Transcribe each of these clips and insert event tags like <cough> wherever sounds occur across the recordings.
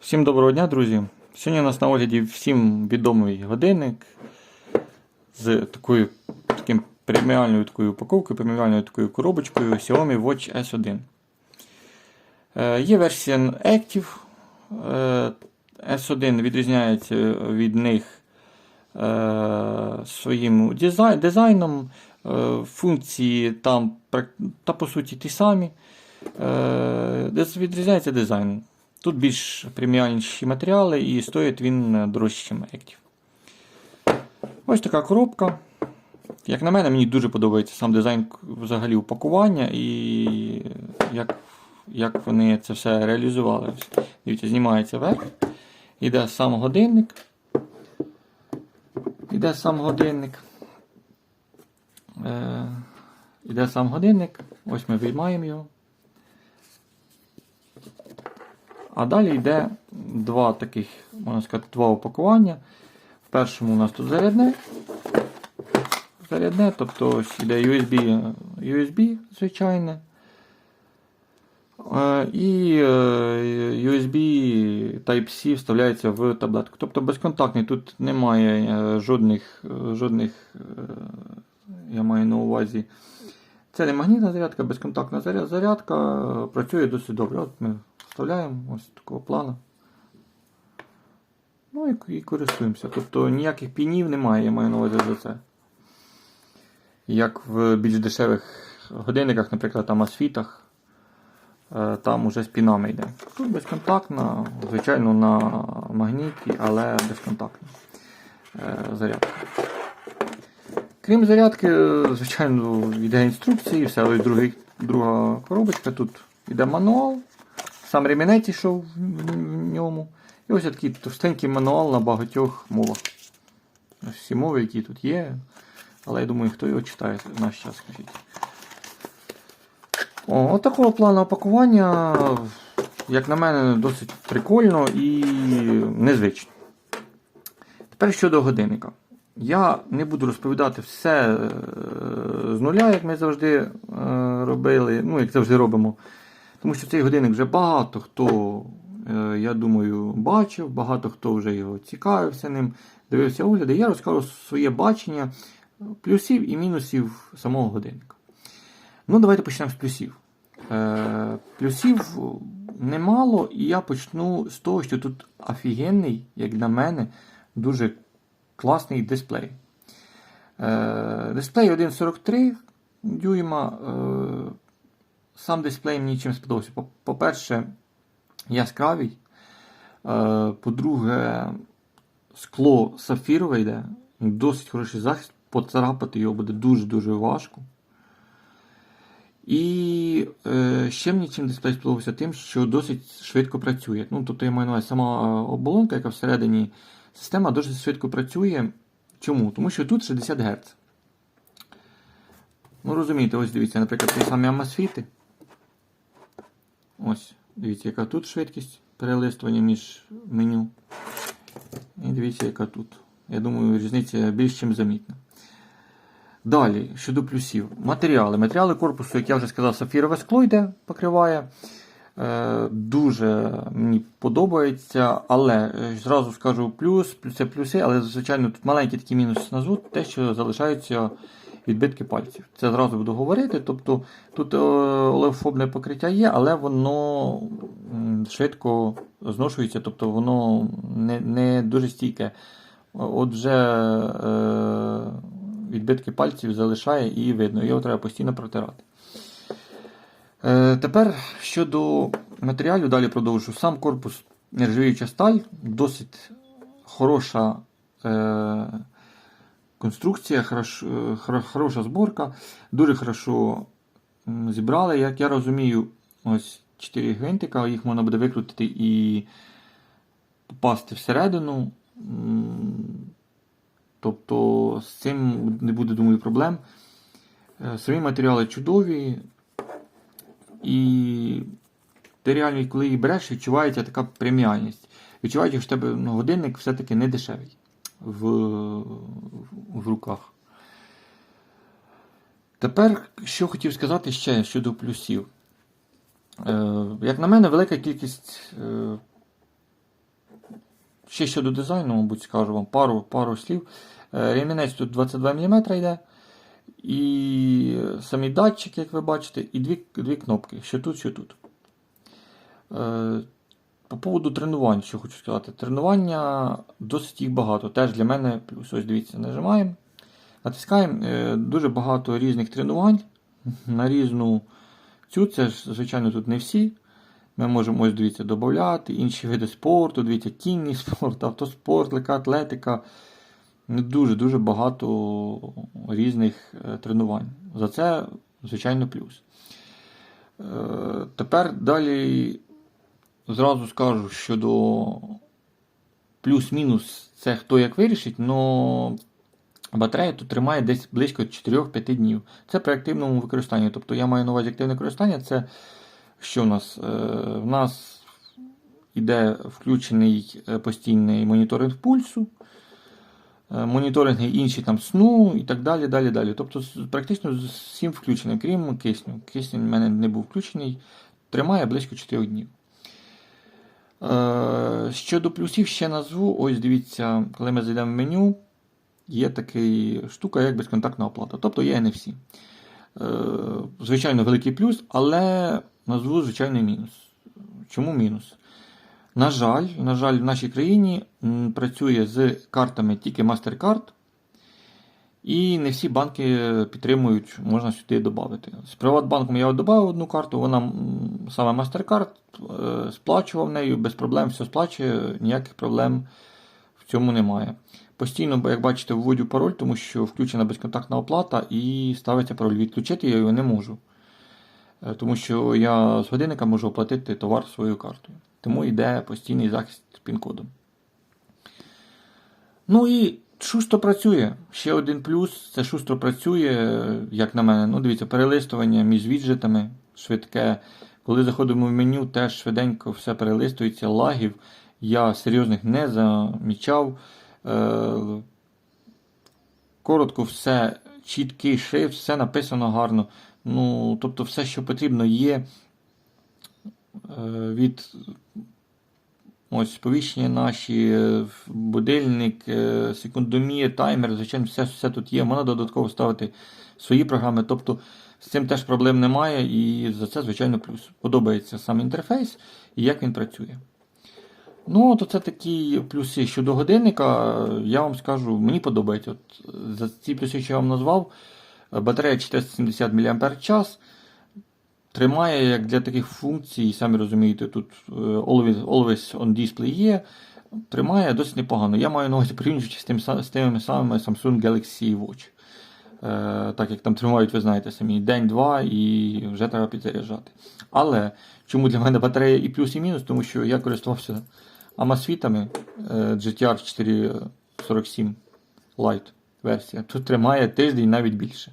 Всім доброго дня, друзі! Сьогодні у нас на огляді всім відомий годинник з такою таким преміальною такою упаковкою, преміальною такою коробочкою Xiaomi Watch S1. Е, є версія Active. Е, S1 відрізняється від них е, своїм дизай- дизайном. Е, функції там та по суті ті самі. Е, відрізняється дизайн. Тут більш преміальніші матеріали і стоїть він е, дорожче, ніж. Ось така коробка. Як на мене, мені дуже подобається сам дизайн взагалі упакування і як, як вони це все реалізували. Дивіться, знімається верх, іде сам годинник. Іде сам годинник. Е, іде сам годинник. Ось ми виймаємо його. А далі йде два таких, можна сказати, два упакування. В першому у нас тут зарядне. Зарядне, тобто ось йде USB, USB звичайне. Е, І е, USB Type-C вставляється в таблетку. Тобто безконтактний, тут немає е, жодних, жодних я маю на увазі. Це не магнітна зарядка, безконтактна заря- зарядка. е, Працює досить добре. От ми вставляємо ось такого плану. Ну і, і користуємося. Тобто ніяких пінів немає, я маю на увазі за це. Як в більш дешевих годинниках, наприклад, там асфітах, е, там уже з пінами йде. Тут безконтактна, звичайно, на магніті, але безконтактна е, зарядка. Крім зарядки, е, звичайно, йде інструкції, все, ось другий, друга коробочка. Тут йде мануал, сам ремінець йшов в ньому. І ось такий товстенький мануал на багатьох мовах. Ось всі мови, які тут є. Але я думаю, хто його читає в наш час, скажіть. О, от такого плану опакування, як на мене, досить прикольно і незвично. Тепер щодо годинника. Я не буду розповідати все е, з нуля, як ми завжди е, робили, ну, як завжди робимо. Тому що цей годинник вже багато хто, е, я думаю, бачив, багато хто вже його цікавився ним, дивився огляди. Я розкажу своє бачення плюсів і мінусів самого годинника. Ну, давайте почнемо з плюсів. Плюсів немало, і я почну з того, що тут офігенний, як на мене, дуже класний дисплей. Е, дисплей 1,43 дюйма. Е, сам дисплей мені чим сподобався. По- По-перше, яскравий. Е, по-друге, скло сафірове йде. Досить хороший захист. Поцарапати його буде дуже-дуже важко. І е, ще мені чим дисплей сподобався тим, що досить швидко працює. Ну, тобто я маю на увазі сама оболонка, яка всередині система досить швидко працює. Чому? Тому що тут 60 Гц. Ну, розумієте, ось дивіться, наприклад, ті самі амасфіти. Ось, дивіться, яка тут швидкість перелистування між меню. І дивіться, яка тут. Я думаю, різниця більш чим замітна. Далі, щодо плюсів. Матеріали. Матеріали корпусу, як я вже сказав, сафірове скло йде, покриває. Е, дуже мені подобається, але е, зразу скажу плюс, плюси, плюси, але звичайно тут маленький такий мінус назву, те, що залишаються відбитки пальців. Це зразу буду говорити. Тобто тут е, олеофобне покриття є, але воно швидко зношується, тобто воно не, не дуже стійке. От вже е, відбитки пальців залишає і видно, його треба постійно протирати. Е, тепер щодо матеріалів, далі продовжу. Сам корпус нержавіюча сталь, досить хороша е, конструкція, е, хороша зборка, дуже хорошо зібрали. Як я розумію, ось 4 гвинтика, їх можна буде викрутити і попасти всередину. Тобто з цим не буде, думаю, проблем. Самі матеріали чудові. І ти реально, коли їх береш, відчувається така преміальність. Відчувається, що в тебе ну, годинник все-таки не дешевий в, в руках. Тепер, що хотів сказати ще щодо плюсів. Е, як на мене, велика кількість е, Ще щодо дизайну, мабуть, скажу вам пару, пару слів. Е, Ремінець тут 22 мм йде. І самі датчики, як ви бачите, і дві, дві кнопки, що тут, що тут. Е, По поводу тренувань, що хочу сказати. Тренування досить їх багато. Теж для мене плюс. Ось дивіться, нажимаємо, натискаємо Е, дуже багато різних тренувань на різну цю. Це ж, звичайно, тут не всі. Ми можемо ось дивіться, додати інші види спорту, дивіться, кінний спорт, <laughs> автоспорт, легка атлетика. Ну, Дуже-дуже багато різних е, тренувань. За це, звичайно, плюс. Е, Тепер далі зразу скажу щодо плюс-мінус, це хто як вирішить, але батарея тут тримає десь близько 4-5 днів. Це при активному використанні. Тобто я маю на увазі активне використання, це що в нас? Е, В нас іде включений постійний моніторинг пульсу, моніторинги інші там сну і так далі. далі, далі. Тобто практично з всім включеним, крім кисню. Кисень в мене не був включений, тримає близько 4 днів. Е, Щодо плюсів ще назву, ось дивіться, коли ми зайдемо в меню, є така штука, як безконтактна оплата. Тобто є NFC. Е, Звичайно, великий плюс, але назву звичайний мінус. Чому мінус? На жаль, на жаль, в нашій країні працює з картами тільки MasterCard, і не всі банки підтримують, можна сюди додати. З Приватбанком я додав одну карту, вона саме MasterCard, е, сплачував нею без проблем, все сплачує, ніяких проблем в цьому немає. Постійно, як бачите, вводю пароль, тому що включена безконтактна оплата і ставиться пароль. Відключити я його не можу. Е, Тому що я з годинника можу оплатити товар своєю картою. Тому йде постійний захист пін-кодом. Ну і шустро працює. Ще один плюс це шустро працює, як на мене. Ну, дивіться, перелистування між віджитами швидке. Коли заходимо в меню, теж швиденько все перелистується, лагів я серйозних не замічав. Е, Коротко, все, чіткий шрифт, все написано гарно. Ну, тобто, все, що потрібно, є від ось сповіщення наші, е, будильник, е, секундомір, таймер, звичайно, все, все тут є. Можна додатково ставити свої програми. Тобто з цим теж проблем немає, і за це, звичайно, плюс. Подобається сам інтерфейс і як він працює. Ну, то це такі плюси щодо годинника. Я вам скажу, мені подобається. От, за ці плюси, що я вам назвав, батарея 470 мАч. Тримає як для таких функцій, самі розумієте, тут е, always, always on display є. Тримає досить непогано. Я маю на увазі порівнюючи з, тим, з тими самими Samsung Galaxy Watch. Е, так як там тримають, ви знаєте самі, день-два і вже треба підзаряджати. Але чому для мене батарея і плюс, і мінус, тому що я користувався Amazfitами е, GTR 447 Lite версія. Тут тримає тиждень навіть більше.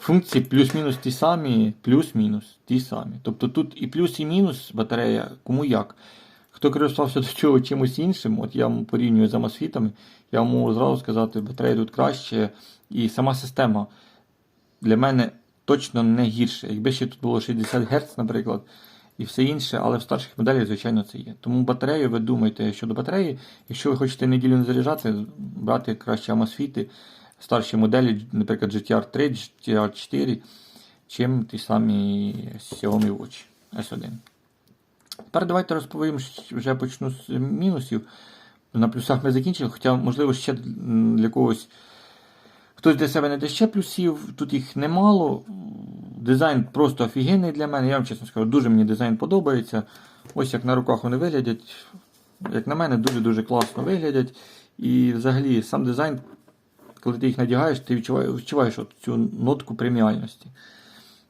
Функції плюс-мінус ті самі, плюс-мінус ті самі. Тобто тут і плюс, і мінус батарея, кому як. Хто користувався до цього чимось іншим, от я вам порівнюю з Amazfitами, я можу зразу сказати, батарея тут краще, і сама система для мене точно не гірше. Якби ще тут було 60 Гц, наприклад, і все інше, але в старших моделях, звичайно, це є. Тому батарею ви думаєте щодо батареї, якщо ви хочете неділю не заряджати, брати краще Amazfit, старші моделі, наприклад, GTR 3, GTR 4, чим ті самі Xiaomi Watch S1. Тепер давайте розповім, вже почну з мінусів. На плюсах ми закінчили, хоча, можливо, ще для когось хтось для себе знайде ще плюсів, тут їх немало. Дизайн просто офігенний для мене. Я вам чесно скажу, дуже мені дизайн подобається. Ось як на руках вони виглядять. Як на мене, дуже-дуже класно виглядять. І взагалі сам дизайн, коли ти їх надягаєш, ти відчуваєш, відчуваєш от цю нотку преміальності.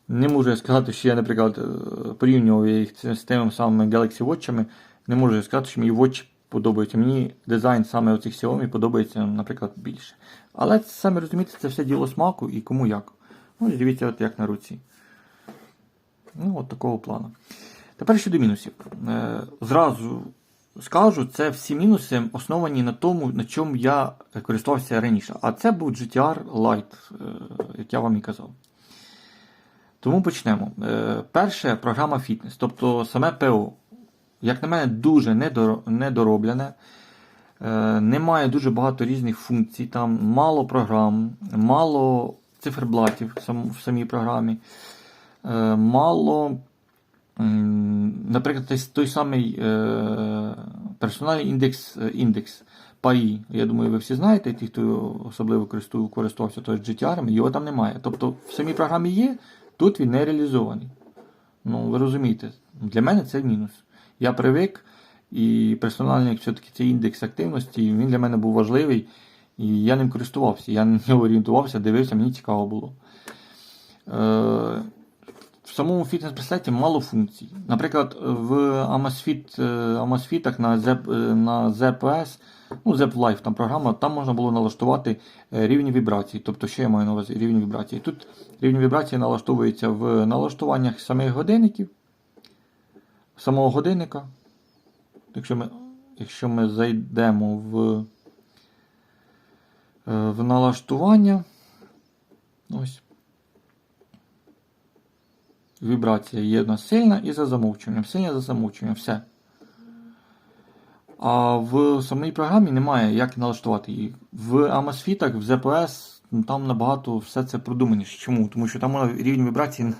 Не можу я сказати, що я, наприклад, е, порівнював їх з тими самими Galaxy Watch. Не можу я сказати, що мені Watch подобається. Мені дизайн саме оцих Xiaomi подобається, наприклад, більше. Але це, самі розумієте, це все діло смаку і кому як. Ну, дивіться, от як на руці. Ну, от такого плану. Тепер щодо мінусів. Е, зразу скажу, це всі мінуси основані на тому, на чому я користувався раніше. А це був GTR Lite, е, як я вам і казав. Тому почнемо. Е, перше програма фітнес, тобто саме ПО. Як на мене, дуже недороблене. Немає дуже багато різних функцій, там мало програм, мало циферблатів в самій програмі, е, мало, наприклад, той, самий е, персональний індекс, е, індекс PAI. Я думаю, ви всі знаєте, ті, хто особливо користувався той GTR, його там немає. Тобто в самій програмі є, тут він не реалізований. Ну, ви розумієте, для мене це мінус. Я привик, і персональний все-таки цей індекс активності, він для мене був важливий, і я ним користувався. Я нього орієнтувався, дивився, мені цікаво було. Е, в самому фітнес-браслеті мало функцій. Наприклад, в Amazfit, е, Amazfitах на, ZEP, е, на ZPS, ну, ZEP Life там програма, там можна було налаштувати е, рівні вібрацій. Тобто, що я маю на увазі рівні вібрацій. Тут рівні вібрації налаштовуються в налаштуваннях самих годинників, самого годинника. Якщо ми, якщо ми зайдемо в, в налаштування, ось. Вібрація є одна сильна і за замовчуванням. Сильна за замовчуванням, все. А в самій програмі немає як налаштувати її. В Amazfit, в ZPS, ну, там набагато все це продуманіше. Чому? Тому що там рівень вібрації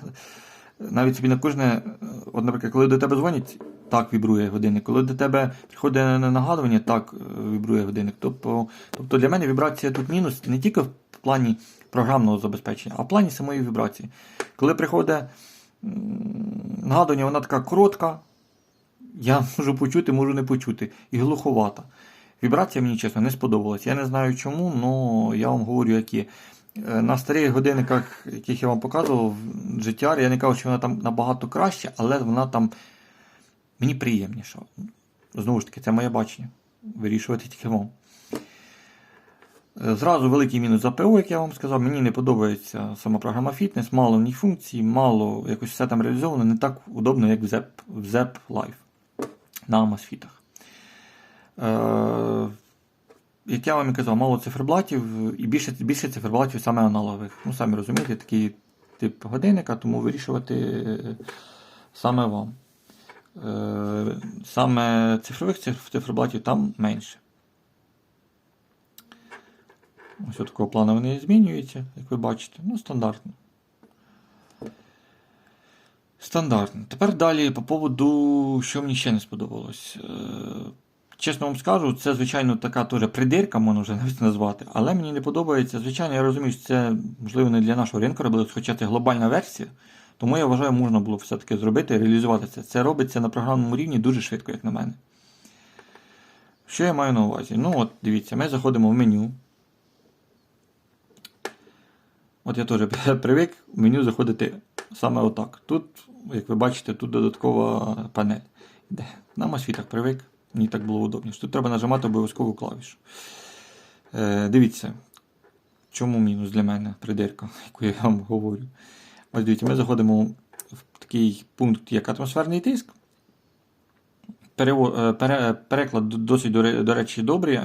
навіть собі на кожне, е, от, наприклад, коли до тебе дзвонять, так вібрує годинник. Коли до тебе приходить на нагадування, так е, вібрує годинник. Тобто, тобто для мене вібрація тут мінус не тільки в плані програмного забезпечення, а в плані самої вібрації. Коли приходить нагадування, вона така коротка, я <laughs> можу почути, можу не почути. І глуховата. Вібрація мені чесно не сподобалась. Я не знаю чому, але я вам говорю, як є. Е, На старих годинниках, яких я вам показував, GTR, я не кажу, що вона там набагато краще, але вона там мені приємніша. Знову ж таки, це моє бачення. Вирішувати тільки вам. Е, Зразу великий мінус за ПО, як я вам сказав. Мені не подобається сама програма Fitness, мало в ній функцій, мало якось все там реалізовано, не так удобно, як в ZEP, в ZEP Live на Amazfit. Е, як я вам і казав, мало циферблатів і більше, більше циферблатів саме аналогових. Ну, самі розумієте, такий тип годинника, тому вирішувати е, саме вам. Е, Саме цифрових циф- циферблатів там менше. Ось такого плану вони змінюються, як ви бачите. Ну, стандартно. Стандартно. Тепер далі по поводу, що мені ще не сподобалось. Е, Чесно вам скажу, це, звичайно, така теж придирка, можна вже навіть назвати, але мені не подобається. Звичайно, я розумію, що це можливо не для нашого ринку робилось, хоча це глобальна версія. Тому я вважаю, можна було все-таки зробити, реалізувати це. Це робиться на програмному рівні дуже швидко, як на мене. Що я маю на увазі? Ну, от, дивіться, ми заходимо в меню. От я теж <laughs> привик в меню заходити саме отак. Тут, як ви бачите, тут додаткова панель. Де? На масфітах привик. Мені так було удобніше. Тут треба нажимати обов'язкову клавішу. Е, дивіться, чому мінус для мене придирка, <laughs> яку я вам говорю. Ось дивіться, ми заходимо в такий пункт, як атмосферний тиск. Е, пере- Переклад досить, до речі, добрий,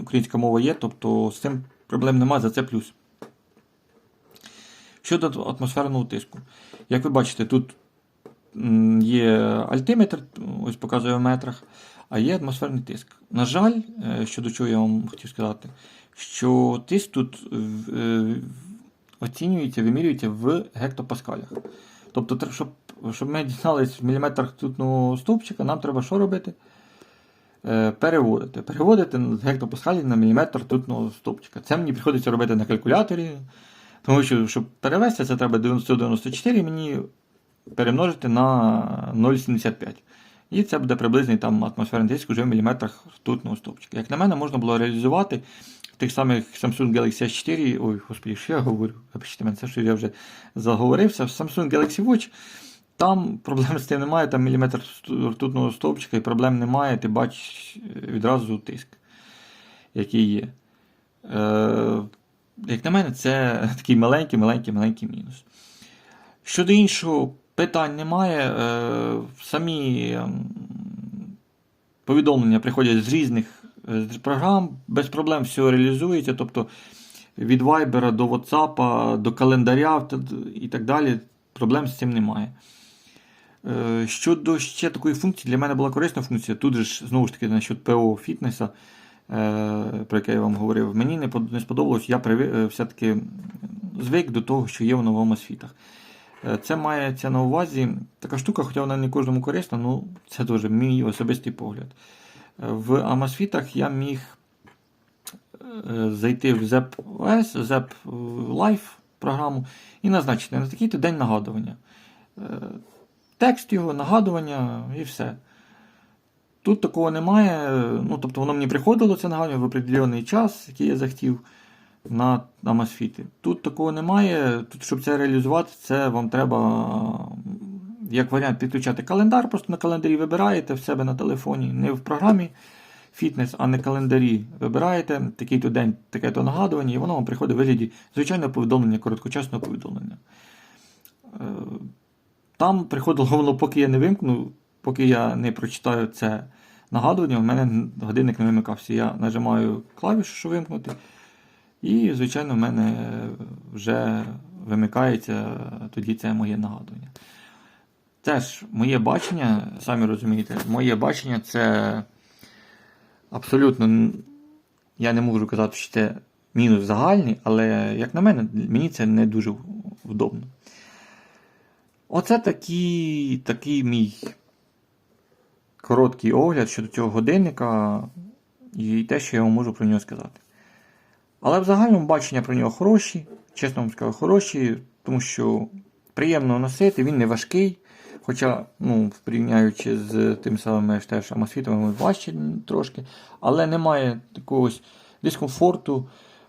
українська мова є, тобто з цим проблем немає, за це плюс. Щодо атмосферного тиску. Як ви бачите, тут є альтиметр, ось показує в метрах, а є атмосферний тиск. На жаль, е, щодо чого я вам хотів сказати, що тиск тут е, оцінюється, вимірюється в гектопаскалях. Тобто, щоб, щоб ми дізналися в міліметрах тутного стовпчика, нам треба що робити? Е, Переводити. Переводити з гектопаскалів на міліметр тутного стовпчика. Це мені приходиться робити на калькуляторі. Тому що, щоб перевести, це треба 994 мені перемножити на 0,75. І це буде приблизний там атмосферний тиск уже в міліметрах ртутного стовпчика. Як на мене, можна було реалізувати в тих самих Samsung Galaxy S4. Ой, господи, що я говорю? Вибачте мене, це що я вже заговорився. В Samsung Galaxy Watch там проблем з тим немає, там міліметр ртутного стовпчика і проблем немає, ти бачиш е, відразу тиск, який є. Як на мене, це <laughs> такий маленький, маленький, маленький мінус. Щодо іншого, питань немає. Е, Самі ем, повідомлення приходять з різних е, програм, без проблем все реалізується. Тобто від Viber до WhatsApp, до календаря і так далі. Проблем з цим немає. Е, Щодо ще такої функції, для мене була корисна функція. Тут же знову ж таки насчет ПО фітнеса. Е, про яке я вам говорив, мені не под- не сподобалось, я е, все-таки звик до того, що є в новому світах. Е, Це мається на увазі така штука, хоча вона не кожному корисна, ну це теж мій особистий погляд. В Амасфітах я міг зайти в ZEP.OS, ZEP Live програму і назначити на такий-то день нагадування. Текст його, нагадування і все. Тут такого немає. Ну, тобто воно мені приходило це нагадування в определений час, який я захотів на Амасфіти. Тут такого немає. Тут, щоб це реалізувати, це вам треба, як варіант, підключати календар. Просто на календарі вибираєте в себе на телефоні, не в програмі фітнес, а на календарі вибираєте такий-то день, таке-то нагадування, і воно вам приходить в вигляді звичайного повідомлення, короткочасного повідомлення. Е, Там приходило воно, поки я не вимкну, поки я не прочитаю це нагадування, в мене годинник не вимикався. Я нажимаю клавішу, щоб вимкнути. І, звичайно, в мене вже вимикається тоді це моє нагадування. Теж моє бачення, самі розумієте, моє бачення це абсолютно. Я не можу казати, що це мінус загальний, але, як на мене, мені це не дуже вдобно. Оце такий, такий мій короткий огляд щодо цього годинника і те, що я вам можу про нього сказати. Але в загальному бачення про нього хороші, чесно вам скажу, хороші, тому що приємно носити, він не важкий. Хоча, ну, порівняючи з тим самим теж Амасфітом, важче трошки, але немає такого дискомфорту.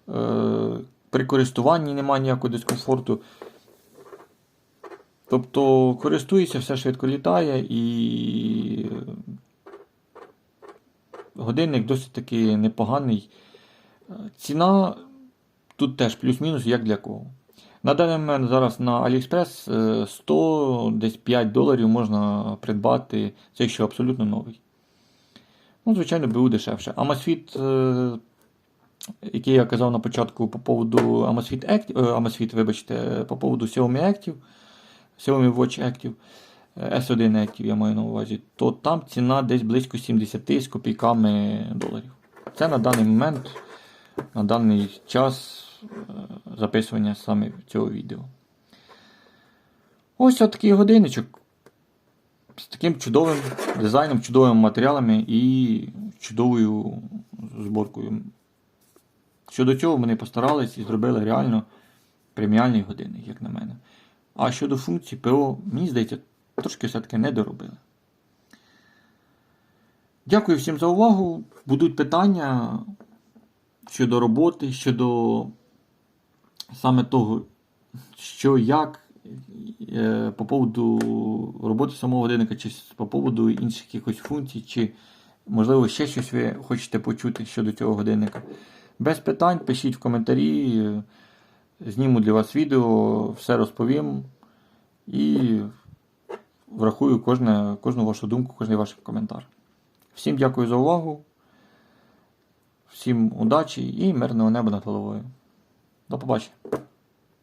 Е, при користуванні немає ніякого дискомфорту. Тобто користуєшся, все швидко літає і годинник досить таки непоганий. Е, Ціна тут теж плюс-мінус, як для кого. На даний момент зараз на AliExpress е, 100 десь 5 доларів можна придбати цей, що абсолютно новий. Ну, звичайно, БУ дешевше. Amazfit, е, який я казав на початку по поводу Amazfit Active, е, Amazfit, вибачте, по поводу Xiaomi Active, Xiaomi Watch Active, е, S1 Active я маю на увазі, то там ціна десь близько 70 з копійками доларів. Це на даний момент, на даний час е, записування саме цього відео. Ось такий годинничок з таким чудовим дизайном, чудовими матеріалами і чудовою зборкою. Щодо цього вони постарались і зробили реально преміальний годинник, як на мене. А щодо функцій ПО, мені здається, трошки все-таки не доробили. Дякую всім за увагу. Будуть питання щодо роботи, щодо саме того, що як е, по поводу роботи самого годинника, чи по поводу інших якихось функцій, чи, можливо, ще щось ви хочете почути щодо цього годинника. Без питань пишіть в коментарі, е, зніму для вас відео, все розповім і врахую кожне, кожну вашу думку, кожний ваш коментар. Всім дякую за увагу, всім удачі і мирного неба над головою. До побачення.